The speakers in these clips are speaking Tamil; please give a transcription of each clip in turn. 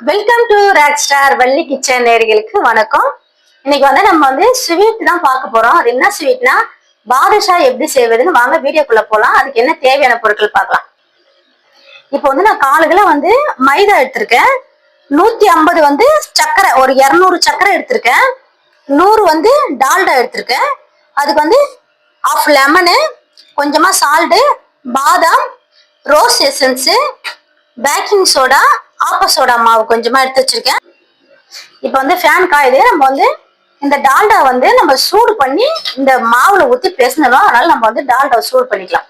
Welcome to rock star Valli kitchen நேர்களுக்கு வணக்கம். இன்னைக்கு வந்து நம்ம வந்து ஸ்வீட் தான் பார்க்க போறோம். அது என்ன ஸ்வீட்னா பாதுஷா எப்படி செய்வதுன்னு வாங்க வீடியோக்குள்ள போலாம். அதுக்கு என்ன தேவையான பொருட்கள் பார்க்கலாம். இப்போ வந்து நான் காலு வந்து மைதா எடுத்திருக்கேன். நூத்தி ஐம்பது வந்து சக்கரை ஒரு இரநூறு சக்கரை எடுத்திருக்கேன். நூறு வந்து டால்டா எடுத்திருக்கேன். அதுக்கு வந்து ஆஃப் லெமனு கொஞ்சமா சால்ட்டு பாதாம் ரோஸ் எசன்ஸு பேக்கிங் சோடா ஆப்போசோடா மாவு கொஞ்சமா எடுத்து வச்சிருக்கேன். இப்போ வந்து ஃபேன் காயுது நம்ம வந்து இந்த டால்டா வந்து நம்ம சூடு பண்ணி இந்த மாவுல ஊத்தி பேசணும் அதனால நம்ம வந்து டால்டாவை சூடு பண்ணிக்கலாம்.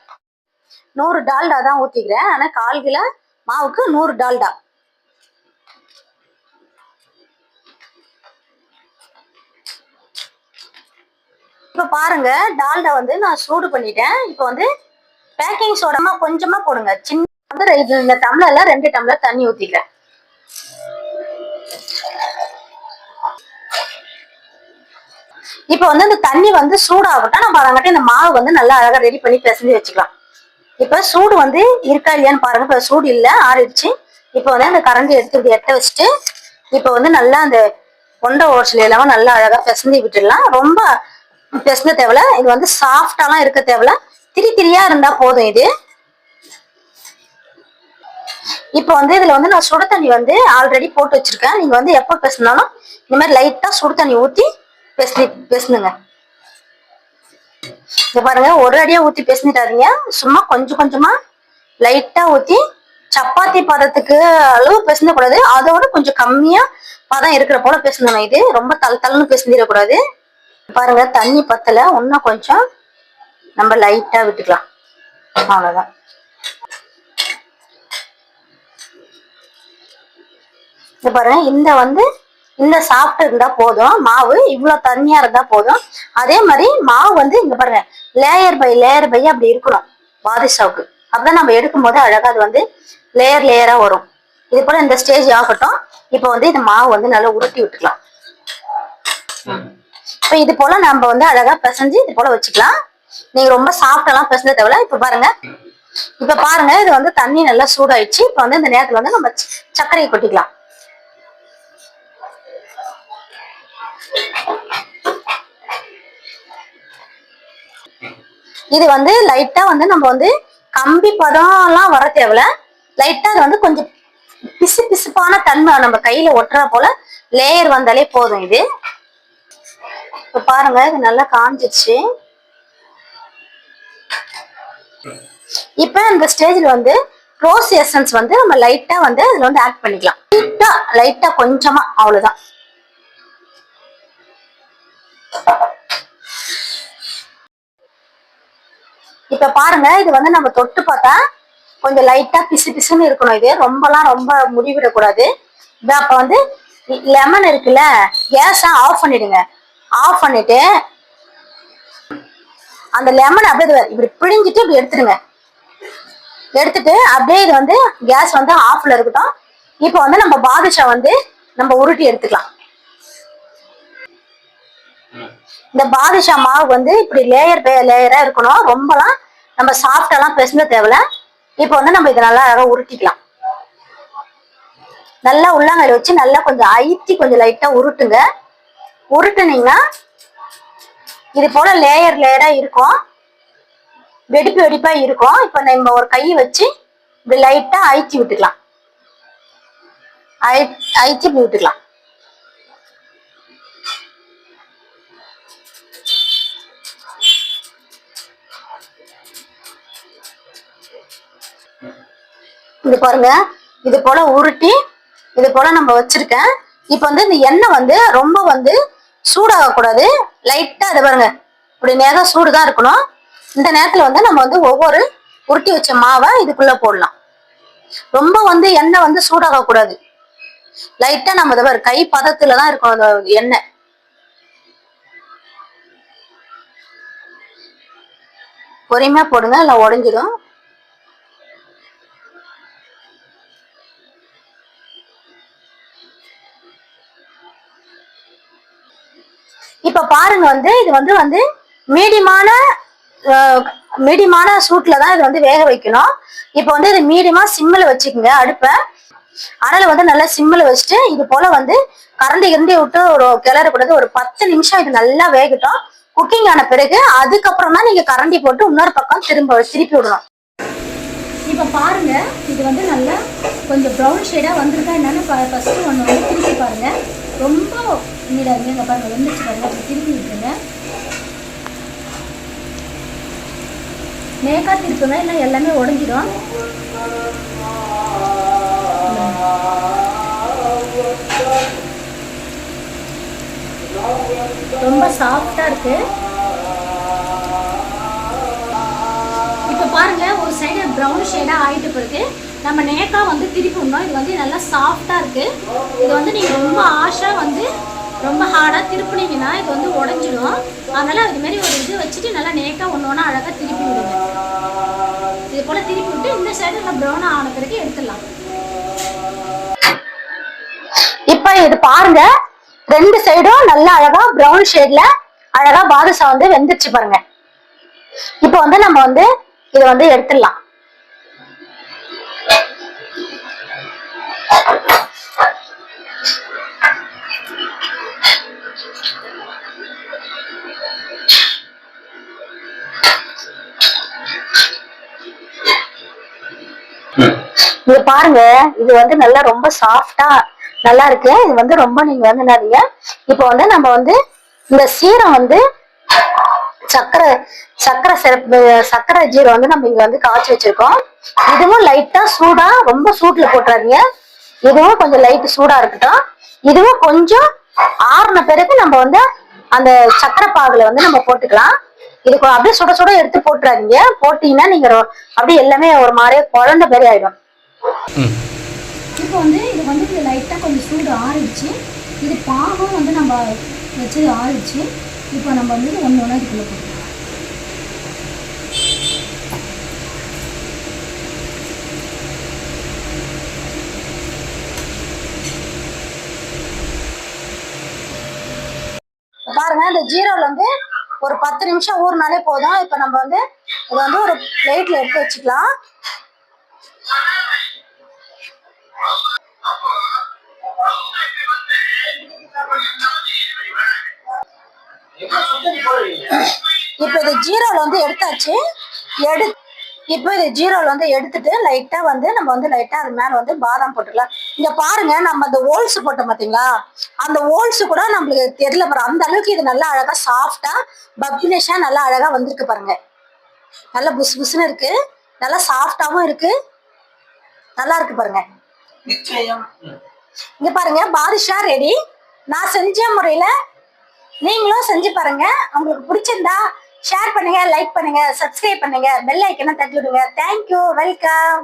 நூறு டால்டா தான் ஊத்திக்கிறேன். ஆனா கால் கிலோ மாவுக்கு நூறு டால்டா. இப்ப பாருங்க டால்டா வந்து நான் சூடு பண்ணிட்டேன். இப்போ வந்து பேக்கிங் சோடாமா கொஞ்சமா போடுங்க. சின்ன வந்து இது இந்த டம்ளர்ல ரெண்டு டம்ளர் தண்ணி ஊத்திக்கிறேன். இப்போ வந்து இந்த தண்ணி வந்து சூடாகட்டா நம்ம அதங்கிட்ட இந்த மாவு வந்து நல்லா அழகா ரெடி பண்ணி பிசைஞ்சு வச்சுக்கலாம். இப்ப சூடு வந்து இருக்கா இல்லையான்னு பாருங்க. இப்ப சூடு இல்ல ஆறிடுச்சு. இப்போ வந்து அந்த கரண்டி எடுத்து இப்படி எட்ட வச்சுட்டு இப்போ வந்து நல்லா அந்த கொண்ட ஓட்சில இல்லாம நல்லா அழகா பிசைஞ்சு விட்டுடலாம். ரொம்ப பிசைஞ்ச தேவையில்ல. இது வந்து சாஃப்டாலாம் இருக்க தேவையில்ல. திரி திரியா இருந்தா போதும் இது. இப்போ வந்து இதுல வந்து நான் சுடு தண்ணி வந்து ஆல்ரெடி போட்டு வச்சிருக்கேன். நீங்க வந்து எப்போ பேசினாலும் இந்த மாதிரி லைட்டா சுடு தண்ணி ஊத்தி பேசி பேசணுங்க இங்க பாருங்க ஒரு அடியா ஊத்தி பேசிட்டாதீங்க. சும்மா கொஞ்சம் கொஞ்சமா லைட்டா ஊத்தி சப்பாத்தி பதத்துக்கு அளவு பேசின கூடாது. அதோட கொஞ்சம் கம்மியா பதம் இருக்கிற போல பேசணும் இது ரொம்ப தல் தள்ளுன்னு பேசிடக்கூடாது. பாருங்க தண்ணி பத்தல. இன்னும் கொஞ்சம் நம்ம லைட்டா விட்டுக்கலாம். அவ்வளவுதான். இது பாருங்க இந்த வந்து இந்த சாஃப்ட் இருந்தா போதும் மாவு இவ்வளவு தண்ணியா இருந்தா போதும். அதே மாதிரி மாவு வந்து இங்க பாருங்க லேயர் பை லேயர் பை அப்படி இருக்கணும் பாதுஷாவுக்கு. அப்பதான் நம்ம எடுக்கும் போது அழகா அது வந்து லேயர் லேயரா வரும். இது போல இந்த ஸ்டேஜ் ஆகட்டும் இப்போ வந்து இந்த மாவு வந்து நல்லா உருட்டி விட்டுக்கலாம். இப்போ இது போல நம்ம வந்து அழகா பிசைஞ்சு இது போல வச்சுக்கலாம். நீங்க ரொம்ப சாஃப்டெல்லாம் பிசைஞ்ச தேவையில்ல. இப்ப பாருங்க இப்ப பாருங்க இது வந்து தண்ணி நல்லா சூடாயிடுச்சு. இப்ப வந்து இந்த நேரத்துல வந்து நம்ம சர்க்கரையை கொட்டிக்கலாம். இது வந்து லைட்டா வந்து நம்ம வந்து கம்பி பதம்லாம் வர தேவையில்ல. லைட்டா அது வந்து கொஞ்சம் பிசு பிசுப்பான தன்மை நம்ம கையில ஒட்டுற போல லேயர் வந்தாலே போதும் இது. இப்ப பாருங்க இது நல்லா காஞ்சிச்சு இப்ப இந்த ஸ்டேஜ்ல வந்து ரோஸ் எசன்ஸ் வந்து நம்ம லைட்டா வந்து அதுல வந்து ஆட் பண்ணிக்கலாம். லைட்டா லைட்டா கொஞ்சமா அவ்வளவுதான். இப்ப பாருங்க இது வந்து நம்ம தொட்டு பார்த்தா கொஞ்சம் லைட்டா பிசு பிசுன்னு இருக்கணும் இது. ரொம்பலாம் ரொம்ப முடிவிடக்கூடாது. இது அப்ப வந்து லெமன் இருக்குல்ல கேஸை ஆஃப் பண்ணிடுங்க. ஆஃப் பண்ணிட்டு அந்த லெமன் அப்படியே இது இப்படி பிழிஞ்சிட்டு இப்படி எடுத்துடுங்க. எடுத்துட்டு அப்படியே இது வந்து கேஸ் வந்து ஆஃப்ல இருக்கட்டும். இப்போ வந்து நம்ம பாதுஷா வந்து நம்ம உருட்டி எடுத்துக்கலாம். இந்த பாதுஷா மாவு வந்து இப்படி லேயர் லேயரா இருக்கணும். ரொம்பலாம் நம்ம சாஃப்டாலாம் பிசைஞ்ச தேவையில்ல. இப்போ வந்து நம்ம இதை நல்லா அழகாக உருட்டிக்கலாம். நல்லா உள்ளங்கையில வச்சு நல்லா கொஞ்சம் அழுத்தி கொஞ்சம் லைட்டாக உருட்டுங்க. உருட்டுனீங்கன்னா இது போல லேயர் லேயராக இருக்கும். வெடிப்பு வெடிப்பாக இருக்கும். இப்போ நம்ம ஒரு கையை வச்சு இப்படி லைட்டாக அழுத்தி விட்டுக்கலாம். அழி அழுத்தி இப்படி விட்டுக்கலாம். இது பாருங்க. இது போல உருட்டி இது போல நம்ம வச்சிருக்கேன். இப்போ வந்து இந்த எண்ணெய் வந்து ரொம்ப வந்து சூடாக கூடாது. லைட்டா இது பாருங்க. இப்படி நேரம் சூடு தான் இருக்கணும். இந்த நேரத்துல வந்து நம்ம வந்து ஒவ்வொரு உருட்டி வச்ச மாவை இதுக்குள்ள போடலாம். ரொம்ப வந்து எண்ணெய் வந்து சூடாக கூடாது. லைட்டா நம்ம இதை பாரு கை பதத்துல தான் இருக்கணும் அந்த எண்ணெய். பொறுமையா போடுங்க இல்லை உடஞ்சிடும் பாருங்க வந்து இது வந்து வந்து மீடியமான மீடியமான சூட்ல தான் இது வந்து வேக வைக்கணும். இப்போ வந்து இது மீடியமா சிம்மில் வச்சுக்கோங்க அடுப்பை. அனலை வந்து நல்லா சிம்மில் வச்சுட்டு இது போல வந்து கரண்டி கிரண்டி விட்டு ஒரு கிளறக்கூடாது ஒரு பத்து நிமிஷம் இது நல்லா வேகட்டும். குக்கிங் ஆன பிறகு அதுக்கப்புறம் தான் நீங்க கரண்டி போட்டு இன்னொரு பக்கம் திரும்ப திருப்பி விடணும். இப்போ பாருங்க இது வந்து நல்லா கொஞ்சம் ப்ரௌன் ஷேடாக வந்திருக்கா என்னன்னு ஃபஸ்ட்டு ஒன்று வந்து திருப்பி பாருங்க. ரொம்ப நீடாங்க இங்கே பாருங்க வெந்துச்சு பாருங்க. அப்படி திருப்பி விட்டுருங்க நேக்கா திருப்புங்க. இல்லை எல்லாமே உடஞ்சிடும் ரொம்ப சாஃப்டா இருக்கு. இப்போ பாருங்க ஒரு சைடு ப்ரௌன் ஷேடா ஆயிட்டு பிறகு நம்ம நேக்கா வந்து திருப்பி விடணும். இது வந்து நல்லா சாஃப்டா இருக்கு. இது வந்து நீங்க ரொம்ப ஆஷா வந்து ரொம்ப ஹார்டாக திருப்புனீங்கன்னா இது வந்து உடஞ்சிடும் அதனால் அதுமாரி ஒரு இது வச்சுட்டு நல்லா நேக்காக ஒன்று ஒன்றா அழகாக திருப்பி விடுங்க. இது போல் திருப்பி விட்டு இந்த சைடு நல்லா ப்ரௌனாக ஆன பிறகு எடுத்துடலாம். இப்போ இது பாருங்க. ரெண்டு சைடும் நல்லா அழகா ப்ரௌன் ஷேட்ல அழகா பாதுஷா வந்து வெந்துருச்சு பாருங்க. இப்போ வந்து நம்ம வந்து இதை வந்து எடுத்துடலாம். இது பாருங்க இது வந்து நல்லா ரொம்ப சாஃப்டா நல்லா இருக்கு. இது வந்து ரொம்ப நீங்க வந்து நிறைய இப்போ வந்து நம்ம வந்து இந்த சீரம் வந்து சக்கரை சக்கரை சிறப்பு சக்கரை ஜீரம் வந்து நம்ம இங்க வந்து காய்ச்சி வச்சிருக்கோம். இதுவும் லைட்டா சூடா ரொம்ப சூட்ல போட்டுறாதீங்க. இதுவும் கொஞ்சம் லைட் சூடா இருக்கட்டும். இதுவும் கொஞ்சம் ஆறுன பிறகு நம்ம வந்து அந்த சக்கரை பாகுல வந்து நம்ம போட்டுக்கலாம். இது கொ- அப்படியே சுட சுட எடுத்து போட்டுறாதீங்க. போட்டீங்கன்னா நீங்க அப்படியே எல்லாமே ஒரு மாதிரியே குழந்தை மாதிரி ஆயிடும். இப்போ வந்து இது வந்து இது லைட்டாக கொஞ்சம் சூடு ஆறிடுச்சு. இது பாகம் வந்து நம்ம வச்சது ஆறிடுச்சு. இப்போ நம்ம வந்து ஒன்று ஒன்றா இதுக்குள்ளே போட்டுக்கலாம். பாருங்க இந்த ஜீரோல வந்து ஒரு பத்து நிமிஷம் ஊறினாலே போதும். இப்போ நம்ம வந்து இதை வந்து ஒரு பிளேட்ல எடுத்து வச்சுக்கலாம். இப்போ இது ஜீரோல வந்து எடுத்தாச்சு. எடு இப்போ இது ஜீரோல வந்து எடுத்துட்டு லைட்டா வந்து நம்ம வந்து லைட்டா அது மேல வந்து பாதாம் போட்டுக்கலாம். இங்க பாருங்க நம்ம அந்த ஓல்ஸ் போட்டோம் பாத்தீங்களா? அந்த ஓல்ஸ் கூட நம்மளுக்கு தெரியல பாரு. அந்த அளவுக்கு இது நல்லா அழகா சாஃப்டா பப்ளிஷா நல்லா அழகா வந்திருக்கு பாருங்க. நல்லா புஸ் புஸ்னு இருக்கு. நல்லா சாஃப்டாவும் இருக்கு. நல்லா இருக்கு பாருங்க. நிச்சயம். இங்க பாருங்க பாதுஷா ரெடி நான் செஞ்ச முறையில நீங்களும் செஞ்சு பாருங்க. உங்களுக்கு பிடிச்சிருந்தா ஷேர் பண்ணுங்க லைக் பண்ணுங்க சப்ஸ்கிரைப் பண்ணுங்க பெல் ஐக்கனை தட்டி விடுங்க தேங்க்யூ வெல்கம்